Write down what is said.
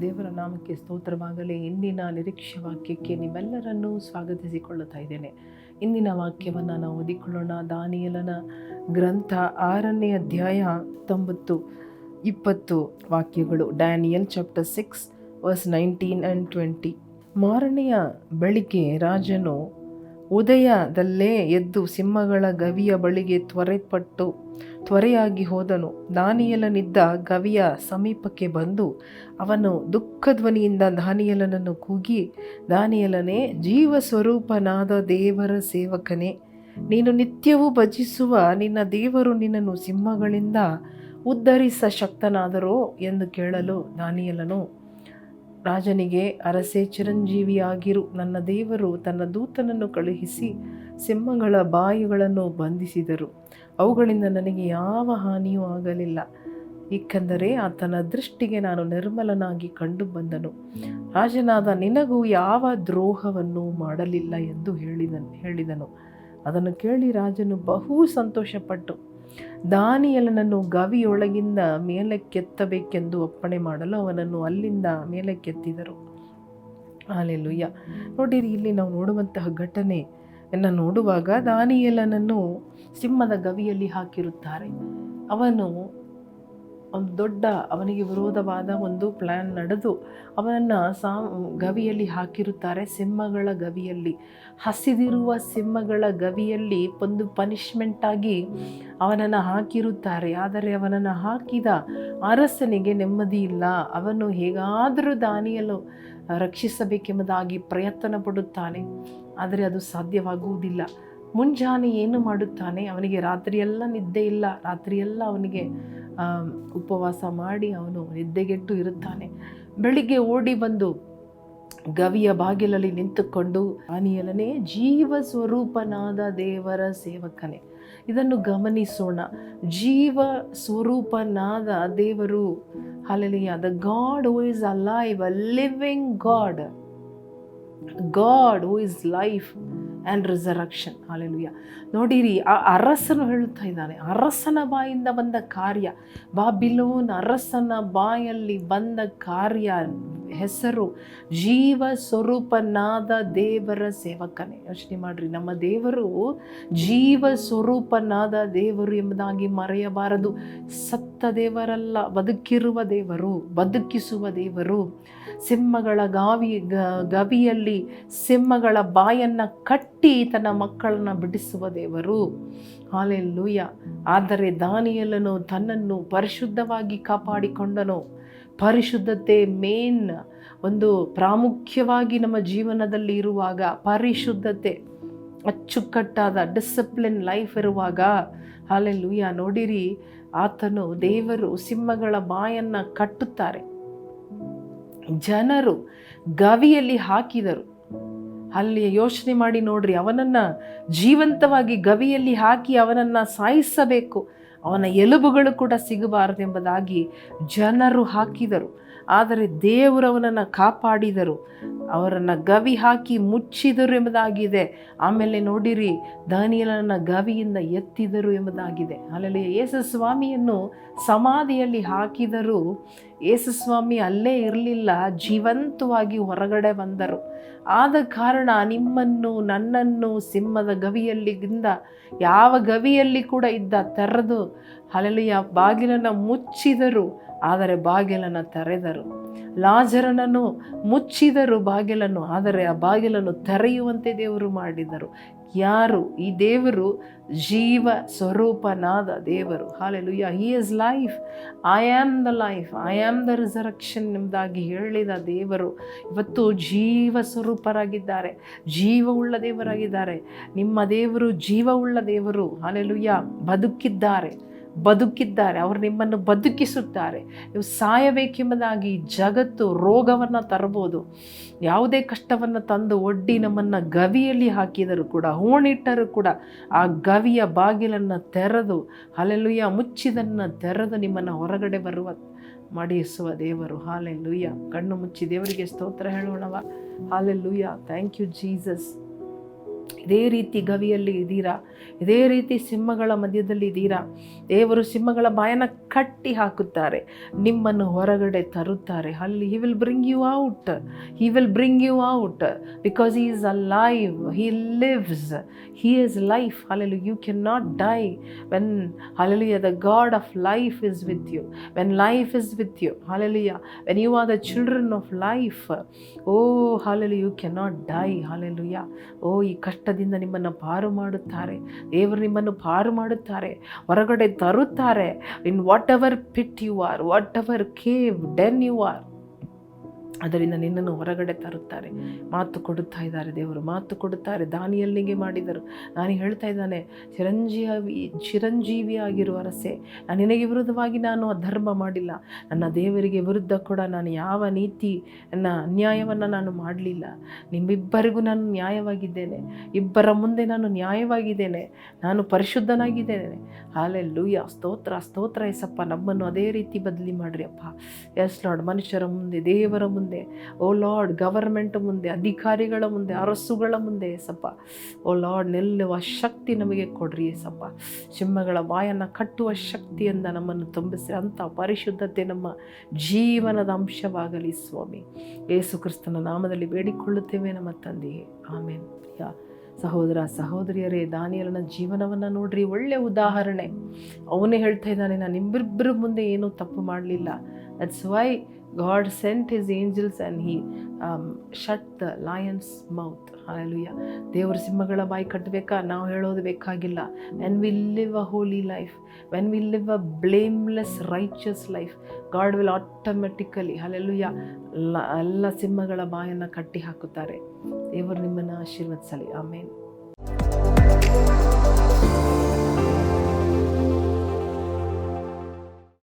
ದೇವರ ನಾಮಕ್ಕೆ ಸ್ತೋತ್ರವಾಗಲಿ. ಇಂದಿನ ನಿರೀಕ್ಷೆ ವಾಕ್ಯಕ್ಕೆ ನಿಮ್ಮೆಲ್ಲರನ್ನೂ ಸ್ವಾಗತಿಸಿಕೊಳ್ಳುತ್ತಾ ಇದ್ದೇನೆ. ಇಂದಿನ ವಾಕ್ಯವನ್ನು ನಾವು ಓದಿಕೊಳ್ಳೋಣ. ದಾನಿಯಲನ ಗ್ರಂಥ ಆರನೇ ಅಧ್ಯಾಯ ತೊಂಬತ್ತು ಇಪ್ಪತ್ತು ವಾಕ್ಯಗಳು. Daniel chapter six verse nineteen and twenty ಮಾರನೆಯ ಬೆಳಿಗ್ಗೆ ರಾಜನು ಉದಯದಲ್ಲೇ ಎದ್ದು ಸಿಂಹಗಳ ಗವಿಯ ಬಳಿಗೆ ತ್ವರೆಪಟ್ಟು ತ್ವರೆಯಾಗಿ ಹೋದನು. ದಾನಿಯಲನಿದ್ದ ಗವಿಯ ಸಮೀಪಕ್ಕೆ ಬಂದು ಅವನು ದುಃಖಧ್ವನಿಯಿಂದ ದಾನಿಯಲನನ್ನು ಕೂಗಿ, ದಾನಿಯಲನೇ ಜೀವ ಸ್ವರೂಪನಾದ ದೇವರ ಸೇವಕನೇ, ನೀನು ನಿತ್ಯವೂ ಭಜಿಸುವ ನಿನ್ನ ದೇವರು ನಿನ್ನನ್ನು ಸಿಂಹಗಳಿಂದ ಉದ್ಧರಿಸ ಶಕ್ತನಾದರೋ ಎಂದು ಕೇಳಲು ದಾನಿಯಲನು ರಾಜನಿಗೆ ಅರಸೆ ಚಿರಂಜೀವಿಯಾಗಿರು. ನನ್ನ ದೇವರು ತನ್ನ ದೂತನನ್ನು ಕಳುಹಿಸಿ ಸಿಂಹಗಳ ಬಾಯಿಗಳನ್ನು ಬಂಧಿಸಿದರು. ಅವುಗಳಿಂದ ನನಗೆ ಯಾವ ಹಾನಿಯೂ ಆಗಲಿಲ್ಲ. ಏಕೆಂದರೆ ಆತನ ದೃಷ್ಟಿಗೆ ನಾನು ನಿರ್ಮಲನಾಗಿ ಕಂಡು ಬಂದನು. ರಾಜನಾದ ನಿನಗೂ ಯಾವ ದ್ರೋಹವನ್ನು ಮಾಡಲಿಲ್ಲ ಎಂದು ಹೇಳಿದನು. ಹೇಳಿದನು. ಅದನ್ನು ಕೇಳಿ ರಾಜನು ಬಹು ಸಂತೋಷಪಟ್ಟು ದಾನಿಯಲನನ್ನು ಗವಿಯೊಳಗಿಂದ ಮೇಲಕ್ಕೆತ್ತಬೇಕೆಂದು ಒಪ್ಪಣೆ ಮಾಡಲು ಅವನನ್ನು ಅಲ್ಲಿಂದ ಮೇಲಕ್ಕೆತ್ತಿದರು. ಅಲ್ಲೆಲ್ಲುಯ್ಯ ನೋಡಿರಿ, ಇಲ್ಲಿ ನಾವು ನೋಡುವಂತಹ ಘಟನೆ. ನೋಡುವಾಗ ದಾನಿಯಲನನ್ನು ಸಿಂಹದ ಗವಿಯಲ್ಲಿ ಹಾಕಿರುತ್ತಾರೆ. ಅವನು ಒಂದು ದೊಡ್ಡ ಅವನಿಗೆ ವಿರೋಧವಾದ ಒಂದು ಪ್ಲ್ಯಾನ್ ನಡೆದು ಅವನನ್ನು ಸಾ ಗವಿಯಲ್ಲಿ ಹಾಕಿರುತ್ತಾರೆ, ಸಿಂಹಗಳ ಗವಿಯಲ್ಲಿ. ಹಸಿದಿರುವ ಸಿಂಹಗಳ ಗವಿಯಲ್ಲಿ ಒಂದು ಪನಿಷ್ಮೆಂಟಾಗಿ ಅವನನ್ನು ಹಾಕಿರುತ್ತಾರೆ. ಆದರೆ ಅವನನ್ನು ಹಾಕಿದ ಅರಸನಿಗೆ ನೆಮ್ಮದಿ ಇಲ್ಲ. ಅವನು ಹೇಗಾದರೂ ದಾನಿಯಲು ರಕ್ಷಿಸಬೇಕೆಂಬುದಾಗಿ ಪ್ರಯತ್ನ ಪಡುತ್ತಾನೆ ಆದರೆ ಅದು ಸಾಧ್ಯವಾಗುವುದಿಲ್ಲ. ಮುಂಜಾನೆ ಏನು ಮಾಡುತ್ತಾನೆ? ಅವನಿಗೆ ರಾತ್ರಿಯೆಲ್ಲ ನಿದ್ದೆ ಇಲ್ಲ. ರಾತ್ರಿಯೆಲ್ಲ ಅವನಿಗೆ ಉಪವಾಸ ಮಾಡಿ ಅವನು ನಿದ್ದೆಗೆಟ್ಟು ಇರುತ್ತಾನೆ. ಬೆಳಿಗ್ಗೆ ಓಡಿ ಬಂದು ಗವಿಯ ಬಾಗಿಲಲ್ಲಿ ನಿಂತುಕೊಂಡು ಆನಿಯಲನೇ ಜೀವ ಸ್ವರೂಪನಾದ ದೇವರ ಸೇವಕನೇ, ಇದನ್ನು ಗಮನಿಸೋಣ. ಜೀವ ಸ್ವರೂಪನಾದ ದೇವರು ಅಲ್ಲಿಯ the God who is alive a living God God who is life and resurrection hallelujah ನೋಡಿರಿ, ಆ ಅರಸನು ಹೇಳುತ್ತಾ ಇದ್ದಾನೆ, ಅರಸನ ಬಾಯಿಂದ ಬಂದ ಕಾರ್ಯ, ಬಾಬಿಲೋನ್ ಅರಸನ ಬಾಯಲ್ಲಿ ಬಂದ ಕಾರ್ಯ, ಹೆಸರು ಜೀವ ಸ್ವರೂಪನಾದ ದೇವರ ಸೇವಕನೇ. ಯೋಚನೆ ಮಾಡಿರಿ, ನಮ್ಮ ದೇವರು ಜೀವ ಸ್ವರೂಪನಾದ ದೇವರು ಎಂಬುದಾಗಿ ಮರೆಯಬಾರದು. ಸತ್ತ ದೇವರಲ್ಲ, ಬದುಕಿರುವ ದೇವರು, ಬದುಕಿಸುವ ದೇವರು, ಸಿಂಹಗಳ ಗಾವಿ ಗವಿಯಲ್ಲಿ ಸಿಂಹಗಳ ಬಾಯನ್ನು ಕಟ್ಟಿ ತನ್ನ ಮಕ್ಕಳನ್ನು ಬಿಡಿಸುವ ದೇವರು. ಹಾಲೆಲ್ಲೂಯ್ಯ ಆದರೆ ದಾನಿಯಲ್ಲನು ತನ್ನನ್ನು ಪರಿಶುದ್ಧವಾಗಿ ಕಾಪಾಡಿಕೊಂಡನು. ಪರಿಶುದ್ಧತೆ ಮೇನ್. ಒಂದು ಪ್ರಾಮುಖ್ಯವಾಗಿ ನಮ್ಮ ಜೀವನದಲ್ಲಿ ಇರುವಾಗ ಪರಿಶುದ್ಧತೆ. ಅಚ್ಚುಕಟ್ಟಾದ ಡಿಸಿಪ್ಲಿನ್ ಲೈಫ್ ಇರುವಾಗ. ಹಾಲೆಲ್ಲೂಯ್ಯ ನೋಡಿರಿ, ಆತನು ದೇವರು ಸಿಂಹಗಳ ಬಾಯನ್ನು ಕಟ್ಟುತ್ತಾರೆ. ಜನರು ಗವಿಯಲ್ಲಿ ಹಾಕಿದರು. ಅಲ್ಲಿ ಯೋಚನೆ ಮಾಡಿ ನೋಡ್ರಿ, ಅವನನ್ನು ಜೀವಂತವಾಗಿ ಗವಿಯಲ್ಲಿ ಹಾಕಿ ಅವನನ್ನು ಸಾಯಿಸಬೇಕು. ಅವನ ಎಲುಬುಗಳು ಕೂಡ ಸಿಗಬಾರದೆಂಬುದಾಗಿ ಜನರು ಹಾಕಿದರು. ಆದರೆ ದೇವರು ಅವನನ್ನು ಕಾಪಾಡಿದರು. ಅವರನ್ನು ಗವಿ ಹಾಕಿ ಮುಚ್ಚಿದರು ಎಂಬುದಾಗಿದೆ. ಆಮೇಲೆ ನೋಡಿರಿ ದಾನಿಯಲನ್ನು ಗವಿಯಿಂದ ಎತ್ತಿದರು ಎಂಬುದಾಗಿದೆ. ಅಲ್ಲಿ ಯೇಸುಸ್ವಾಮಿಯನ್ನು ಸಮಾಧಿಯಲ್ಲಿ ಹಾಕಿದರೂ ಯೇಸುಸ್ವಾಮಿ ಅಲ್ಲೇ ಇರಲಿಲ್ಲ, ಜೀವಂತವಾಗಿ ಹೊರಗಡೆ ಬಂದರು. ಆದ ಕಾರಣ ನಿಮ್ಮನ್ನು, ನನ್ನನ್ನು ಸಿಂಹದ ಗವಿಯಲ್ಲಿಗಿಂದ ಯಾವ ಗವಿಯಲ್ಲಿ ಕೂಡ ಇದ್ದ ತೆರೆದು ಅಲಲಿಯ ಬಾಗಿಲನ್ನು ಮುಚ್ಚಿದರು. ಆದರೆ ಬಾಗಿಲನ್ನು ತೆರೆದರು. ಲಾಜರನನ್ನು ಮುಚ್ಚಿದರು, ಬಾಗಿಲನ್ನು, ಆದರೆ ಆ ಬಾಗಿಲನ್ನು ತೆರೆಯುವಂತೆ ದೇವರು ಮಾಡಿದರು. ಯಾರು? ಈ ದೇವರು ಜೀವ ಸ್ವರೂಪನಾದ ದೇವರು. Hallelujah he is life I am the life I am the resurrection ಎಂಬುದಾಗಿ ಹೇಳಿದ ದೇವರು ಇವತ್ತು ಜೀವ ಸ್ವರೂಪರಾಗಿದ್ದಾರೆ. ಜೀವವುಳ್ಳ ದೇವರಾಗಿದ್ದಾರೆ. ನಿಮ್ಮ ದೇವರು ಜೀವವುಳ್ಳ ದೇವರು. ಹಾಲೆಲುಯ್ಯ ಬದುಕಿದ್ದಾರೆ. ಬದುಕಿದ್ದಾರೆ, ಅವರು ನಿಮ್ಮನ್ನು ಬದುಕಿಸುತ್ತಾರೆ. ನೀವು ಸಾಯಬೇಕೆಂಬುದಾಗಿ ಜಗತ್ತು ರೋಗವನ್ನು ತರಬೋದು ಯಾವುದೇ ಕಷ್ಟವನ್ನು ತಂದು ಒಡ್ಡಿ ನಮ್ಮನ್ನು ಗವಿಯಲ್ಲಿ ಹಾಕಿದರೂ ಕೂಡ, ಹೂಣಿಟ್ಟರೂ ಕೂಡ ಆ ಗವಿಯ ಬಾಗಿಲನ್ನು ತೆರೆದು ಅಲೆಲುಯ್ಯ ಮುಚ್ಚಿದನ್ನು ತೆರೆದು ನಿಮ್ಮನ್ನು ಹೊರಗಡೆ ಬರುವ ಮಡಿಸುವ ದೇವರು. ಹಾಲೆಲ್ಲುಯ್ಯ ಕಣ್ಣು ಮುಚ್ಚಿ ದೇವರಿಗೆ ಸ್ತೋತ್ರ ಹೇಳೋಣವ. Hallelujah thank you Jesus. ಇದೇ ರೀತಿ ಗವಿಯಲ್ಲಿ ಇದ್ದೀರಾ? ಇದೇ ರೀತಿ ಸಿಂಹಗಳ ಮಧ್ಯದಲ್ಲಿ ಇದ್ದೀರಾ? ದೇವರು ಸಿಂಹಗಳ ಬಾಯನ ಕಟ್ಟಿ ಹಾಕುತ್ತಾರೆ. ನಿಮ್ಮನ್ನು ಹೊರಗಡೆ ತರುತ್ತಾರೆ. ಅಲ್ಲಿ he will bring you out he will bring you out because is alive he lives he is life hallelujah you can not die when hallelujah the God of life is with you when life is with you hallelujah when you are the children of life oh hallelujah you can not die hallelujah oh ಈ ಕಷ್ಟದಿಂದ ನಿಮ್ಮನ್ನು ಪಾರು ಮಾಡುತ್ತಾರೆ. ದೇವರು ನಿಮ್ಮನ್ನು ಪಾರು ಮಾಡುತ್ತಾರೆ. ಹೊರಗಡೆ ತರುತ್ತಾರೆ. In whatever pit you are whatever cave den you are ಅದರಿಂದ ನಿನ್ನನ್ನು ಹೊರಗಡೆ ತರುತ್ತಾರೆ. ಮಾತು ಕೊಡುತ್ತಾ ಇದ್ದಾರೆ ದೇವರು, ಮಾತು ಕೊಡುತ್ತಾರೆ. ದಾನಿಯಲ್ಲಿಗೆ ಮಾಡಿದರು. ನಾನು ಹೇಳ್ತಾ ಇದ್ದಾನೆ, ಚಿರಂಜೀವಿ, ಚಿರಂಜೀವಿಯಾಗಿರುವ ಅರಸೆ, ನಾನು ನಿನಗೆ ವಿರುದ್ಧವಾಗಿ ನಾನು ಅಧರ್ಮ ಮಾಡಿಲ್ಲ. ನನ್ನ ದೇವರಿಗೆ ವಿರುದ್ಧ ಕೂಡ ನಾನು ಯಾವ ನೀತಿ ನನ್ನ ಅನ್ಯಾಯವನ್ನು ನಾನು ಮಾಡಲಿಲ್ಲ. ನಿಮ್ಮಿಬ್ಬರಿಗೂ ನಾನು ನ್ಯಾಯವಾಗಿದ್ದೇನೆ. ಇಬ್ಬರ ಮುಂದೆ ನಾನು ನ್ಯಾಯವಾಗಿದ್ದೇನೆ. ನಾನು ಪರಿಶುದ್ಧನಾಗಿದ್ದೇನೆ. ಹಾಲೆಲ್ಲೂಯ್ಯ ಲೂಯ ಸ್ತೋತ್ರ ಸ್ತೋತ್ರ ಎಸಪ್ಪ ನಮ್ಮನ್ನು ಅದೇ ರೀತಿ ಬದಲಿ ಮಾಡ್ರಿ ಅಪ್ಪ. ಎಸ್ ನೋಡ್ ಮನುಷ್ಯರ ಮುಂದೆ, ದೇವರ ಮುಂದೆ. ಓ ಲಾರ್ಡ್ ಗವರ್ಮೆಂಟ್ ಮುಂದೆ, ಅಧಿಕಾರಿಗಳ ಮುಂದೆ, ಅರಸುಗಳ ಮುಂದೆ ಸಪ್ಪ ಓ ಲಾರ್ಡ್, ನಿಲ್ಲುವ ಶಕ್ತಿ ನಮಗೆ ಕೊಡ್ರಿ ಸಪ್ಪ ಸಿಂಹಗಳ ಬಾಯನ್ನು ಕಟ್ಟುವ ಶಕ್ತಿಯಿಂದ ನಮ್ಮನ್ನು ತುಂಬಿಸಿ ಅಂಥ ಪರಿಶುದ್ಧತೆ ನಮ್ಮ ಜೀವನದ ಅಂಶವಾಗಲಿ ಸ್ವಾಮಿ. ಯೇಸು ಕ್ರಿಸ್ತನ ನಾಮದಲ್ಲಿ ಬೇಡಿಕೊಳ್ಳುತ್ತೇವೆ ನಮ್ಮ ತಂದೆಯೇ. ಆಮೇನ್. ಯಾ, ಸಹೋದರ, ಸಹೋದರಿಯರೇ, ದಾನಿಯಲನ ಜೀವನವನ್ನು ನೋಡ್ರಿ. ಒಳ್ಳೆ ಉದಾಹರಣೆ. ಅವನೇ ಹೇಳ್ತಾ ಇದ್ದಾನೆ ನಾನು ನಿಮ್ಮಿಬ್ಬರ ಮುಂದೆ ಏನೂ ತಪ್ಪು ಮಾಡಲಿಲ್ಲ. That's why God sent his angels and he shut the lion's mouth hallelujah ದೇವ್ರ ಸಿಂಹಗಳ ಬಾಯಿ ಕಟ್ಟಬೇಕಾ ನಾವು ಹೇಳೋದು ಬೇಕಾಗಿಲ್ಲ. When will live a holy life when will live a blameless righteous life God will automatically hallelujah ಎಲ್ಲ ಸಿಂಹಗಳ ಬಾಯನ್ನು ಕಟ್ಟಿ ಹಾಕುತ್ತಾರೆ. ದೇವರು ನಿಮ್ಮನ್ನು ಆಶೀರ್ವದಿಸಲಿ. ಆಮೇಲೆ